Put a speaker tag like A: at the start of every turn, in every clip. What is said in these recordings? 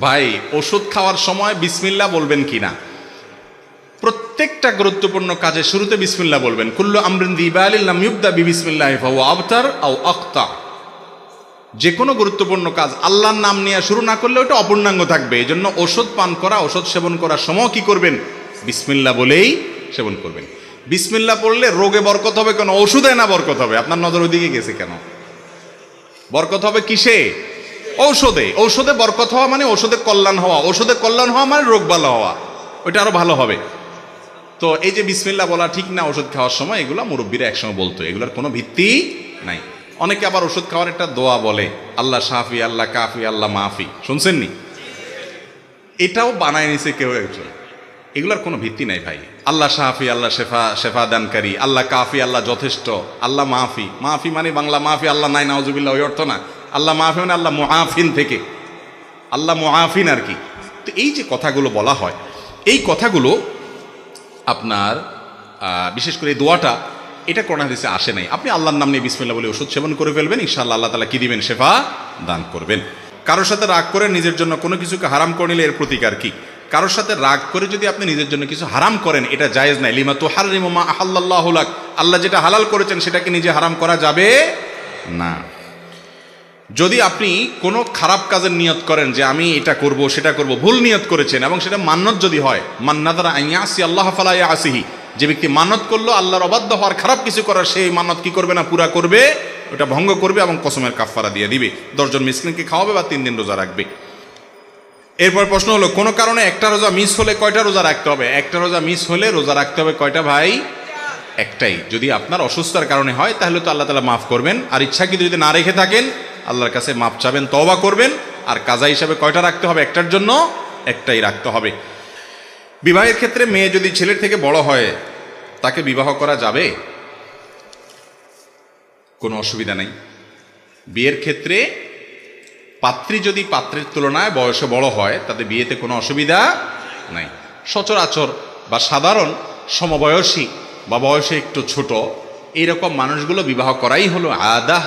A: ভাই, ওষুধ খাওয়ার সময় বিসমিল্লা বলবেন কিনা? প্রত্যেকটা গুরুত্বপূর্ণ কাজে শুরুতে বিসমিল্লা বলবেন। কুল্লু আমরিন আখতা। যে কোনো গুরুত্বপূর্ণ কাজ আল্লাহর নাম নিয়ে শুরু না করলে ওটা অপূর্ণাঙ্গ থাকবে। এই জন্য ওষুধ পান করা, ওষুধ সেবন করার সময় কি করবেন? বিসমিল্লা বলেই সেবন করবেন। বিসমিল্লা পড়লে রোগে বরকত হবে কেন? ওষুধে না বরকত হবে? আপনার নজর ওইদিকে গেছে কেন? বরকত হবে কিসে? ঔষধে ঔষধে বরকত হওয়া মানে ওষুধে কল্যাণ হওয়া ওষুধে কল্যাণ হওয়া মানে রোগ ভালো হওয়া। ওইটা আরও ভালো হবে। তো এই যে বিসমিল্লা বলা ঠিক না ওষুধ খাওয়ার সময়, এগুলো মুরব্বীরা একসঙ্গে বলতো, এগুলোর কোনো ভিত্তি নাই। অনেকে আবার ওষুধ খাওয়ার একটা দোয়া বলে, আল্লাহ শাফি, আল্লাহ কাফি, আল্লাহ মাফি। শুনছেন নি এটাও বানায় নিছে কেউ একজন। এগুলোর কোনো ভিত্তি নাই ভাই। আল্লাহ শাহাফি আল্লাহ শেফা শেফা দানকারী আল্লাহ কাফি, আল্লাহ যথেষ্ট, আল্লাহ মাফি। মাফি মানে বাংলা মাফি, আল্লাহ নাই নাওজুবিল্লাহ ওই অর্থ না। আল্লাহ মাফি মানে আল্লাহ মুআফিন থেকে। আল্লাহ মুআফিন আর কি। তো এই যে কথাগুলো বলা হয়, এই কথাগুলো আপনার বিশেষ করে দোয়াটা, এটা কোরআন হাদিসে আসে নাই। আপনি আল্লাহর নাম নিয়ে বিসমিল্লাহ বলে ওষুধ সেবন করে ফেলবেন, ইনশাআল্লাহ আল্লাহ তালা কি দিবেন? শেফা দান করবেন। কারোর সাথে রাগ করে নিজের জন্য কোনো কিছুকে হারাম করে নিলে এর প্রতিকার কি? কারোর সাথে রাগ করে যদি আপনি নিজের জন্য কিছু হারাম করেন, এটা জায়েজ নাই। লিমা তো হারিমা আহাল্লাহ আল্লাহ যেটা হালাল করেছেন, সেটাকে নিজে হারাম করা যাবে না। যদি আপনি কোনো খারাপ কাজের নিয়ত করেন যে আমি এটা করব, সেটা করব, ভুল নিয়ত করেছেন এবং সেটা মান্নত যদি হয় মান্নাদারা আইয়াসি আল্লাহ ফালা আসিহি যে ব্যক্তি মানত করল, আল্লাহর অবাধ্য হওয়ার খারাপ কিছু করার, সেই মানত কি করবে না, পুরা করবে, ওটা ভঙ্গ করবে এবং কসমের কাফারা দিয়ে দিবে। দশজন মিসকিনকে খাওয়াবে বা তিন দিন রোজা রাখবে। এরপর প্রশ্ন হলো, কোনো কারণে একটা রোজা মিস হলে কয়টা রোজা রাখতে হবে? একটা রোজা মিস হলে রোজা রাখতে হবে কয়টা ভাই? একটাই। যদি আপনার অসুস্থতার কারণে হয়, তাহলে তো আল্লাহ তালা মাফ করবেন। আর ইচ্ছাকৃত যদি না রেখে থাকেন আল্লাহর কাছে মাপ চাবেন, তওবা করবেন, আর কাজা হিসাবে কয়টা রাখতে হবে? একটার জন্য একটাই রাখতে হবে। বিবাহের ক্ষেত্রে মেয়ে যদি ছেলের থেকে বড় হয়, তাকে বিবাহ করা যাবে? কোনো অসুবিধা নেই। বিয়ের ক্ষেত্রে পাত্রী যদি পাত্রের তুলনায় বয়সে বড় হয় তাতে বিয়েতে কোনো অসুবিধা নাই। সচরাচর বা সাধারণ সমবয়সী বা বয়সে একটু ছোট, এইরকম মানুষগুলো বিবাহ করাই হলো আদাহ।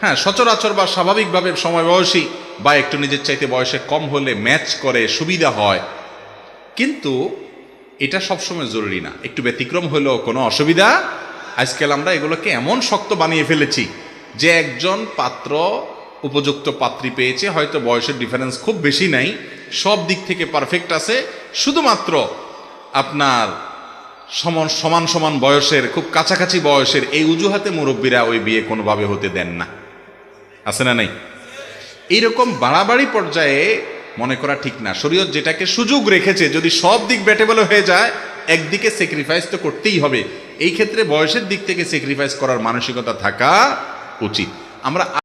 A: হ্যাঁ সচরাচর বা স্বাভাবিকভাবে সময় বয়সী বা একটু নিজের চাইতে বয়সে কম হলে ম্যাচ করে সুবিধা হয়। কিন্তু এটা সবসময় জরুরি না। একটু ব্যতিক্রম হলেও কোনো অসুবিধা। আজকাল আমরা এগুলোকে এমন শক্ত বানিয়ে ফেলেছি যে একজন পাত্র, উপযুক্ত পাত্রী পেয়েছে, হয়তো বয়সের ডিফারেন্স খুব বেশি নাই, সব দিক থেকে পারফেক্ট আছে। শুধুমাত্র আপনার সমান সমান সমান বয়সের, খুব কাছাকাছি বয়সের এই অজুহাতে মুরব্বীরা ওই বিয়ে কোনোভাবে হতে দেন না। আছে না নাই? এইরকম বাড়াবাড়ি পর্যায়ে মনে করা ঠিক না। শরীয়ত যেটাকে সুযোগ রেখেছে, যদি সব দিক ব্যাটেবল হয়ে যায়, একদিকে স্যাক্রিফাইস তো করতেই হবে। এই ক্ষেত্রে বয়সের দিক থেকে স্যাক্রিফাইস করার মানসিকতা থাকা উচিত। আমরা